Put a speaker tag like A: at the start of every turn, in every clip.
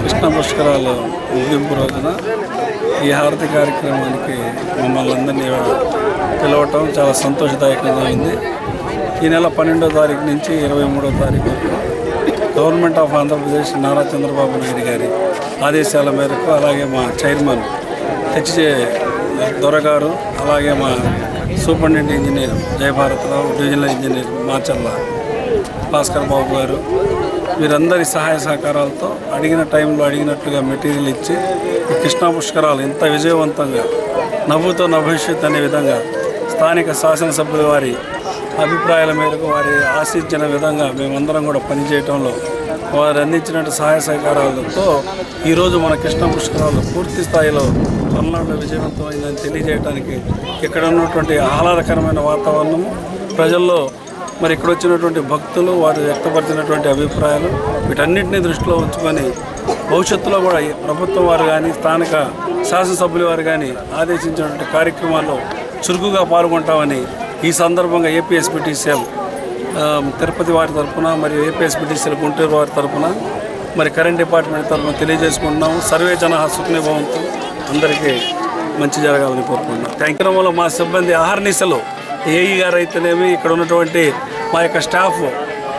A: కృష్ణ పుష్కరాలు ముగింపు రోజున ఈ హారతి కార్యక్రమానికి మమ్మల్ని అందరినీ పిలవటం చాలా సంతోషదాయకంగా ఉంది. ఈ నెల పన్నెండో తారీఖు నుంచి ఇరవై మూడో తారీఖు వరకు గవర్నమెంట్ ఆఫ్ ఆంధ్రప్రదేశ్ నారా చంద్రబాబు నాయుడు గారి ఆదేశాల మేరకు అలాగే మా చైర్మన్ హెచ్జే దొరగారు అలాగే మా superintendent engineer జయభారత్రావు divisional engineer Macherla Bhaskar Babu గారు. వీరందరి సహాయ సహకారాలతో అడిగిన టైంలో అడిగినట్టుగా మెటీరియల్ ఇచ్చి కృష్ణా పుష్కరాలు ఇంత విజయవంతంగా నవ్వుతో నభవిష్యత్ అనే విధంగా స్థానిక శాసనసభ్యుల వారి అభిప్రాయాల మేరకు వారి ఆశించిన విధంగా మేమందరం కూడా పనిచేయటంలో వారు అందించినట్టు సహాయ సహకారాలతో ఈరోజు మన కృష్ణ పుష్కరాలు పూర్తి స్థాయిలో పల్నాడులో విజయవంతమైందని తెలియజేయడానికి ఇక్కడ ఉన్నటువంటి ఆహ్లాదకరమైన వాతావరణము ప్రజల్లో మరి ఇక్కడ వచ్చినటువంటి భక్తులు వారు వ్యక్తపరిచినటువంటి అభిప్రాయాలు వీటన్నింటినీ దృష్టిలో ఉంచుకొని భవిష్యత్తులో కూడా ప్రభుత్వం వారు కానీ స్థానిక శాసనసభ్యుల వారు కానీ ఆదేశించినటువంటి కార్యక్రమాల్లో చురుకుగా పాల్గొంటామని ఈ సందర్భంగా ఏపీఎస్పీటీసీఎల్ తిరుపతి వారి తరఫున మరియు ఏపీఎస్పీటీసీఎల్ గుంటూరు వారి తరఫున మరి కరెంట్ డిపార్ట్మెంట్ తరఫున తెలియజేసుకుంటున్నాము. సర్వే జన సుఖనిభవంతో. అందరికీ మంచి జరగాలని కోరుకుంటున్నాం. థ్యాంక్ యూ మా సిబ్బంది ఆహర్నిశలు. ఏఈ గారు అయితేనేమి ఇక్కడ ఉన్నటువంటి మా యొక్క స్టాఫ్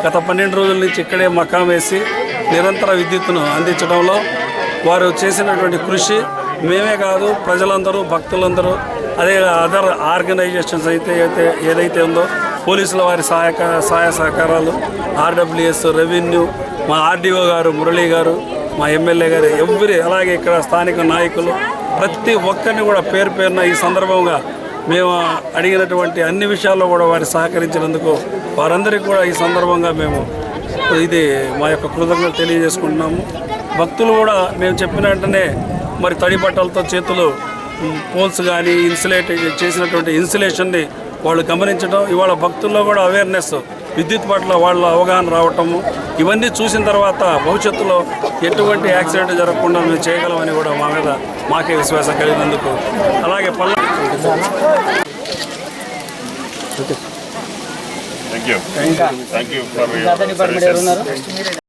A: గత పన్నెండు రోజుల నుంచి ఇక్కడే మకాం వేసి నిరంతర విద్యుత్తును అందించడంలో వారు చేసినటువంటి కృషి మేమే కాదు ప్రజలందరూ భక్తులందరూ అదే అదర్ ఆర్గనైజేషన్స్ అయితే అయితే ఏదైతే ఉందో పోలీసుల వారి సహాయక సహాయ సహకారాలు ఆర్డబ్ల్యూఎస్ రెవెన్యూ మా ఆర్డీఓ గారు మురళీ గారు మా ఎమ్మెల్యే గారు ఎవ్వరి అలాగే ఇక్కడ స్థానిక నాయకులు ప్రతి ఒక్కరిని కూడా పేరు పేరున ఈ సందర్భంగా మేము అడిగినటువంటి అన్ని విషయాల్లో కూడా వారు సహకరించినందుకు వారందరికీ కూడా ఈ సందర్భంగా మేము ఇది మా యొక్క కృతజ్ఞతలు తెలియజేసుకుంటున్నాము. భక్తులు కూడా మేము చెప్పిన వెంటనే మరి తడి బట్టలతో చేతులు పోల్స్ కానీ ఇన్సులేట్ చేసినటువంటి ఇన్సులేషన్ని వాళ్ళు గమనించడం ఇవాళ భక్తుల్లో కూడా అవేర్నెస్ విద్యుత్ పట్ల వాళ్ళ అవగాహన రావటము ఇవన్నీ చూసిన తర్వాత భవిష్యత్తులో ఎటువంటి యాక్సిడెంట్ జరగకుండా మేము చేయగలమని కూడా మా మీద మాకే విశ్వాసం కలిగినందుకు అలాగే పల్ల
B: Thank you. Thank you for your services.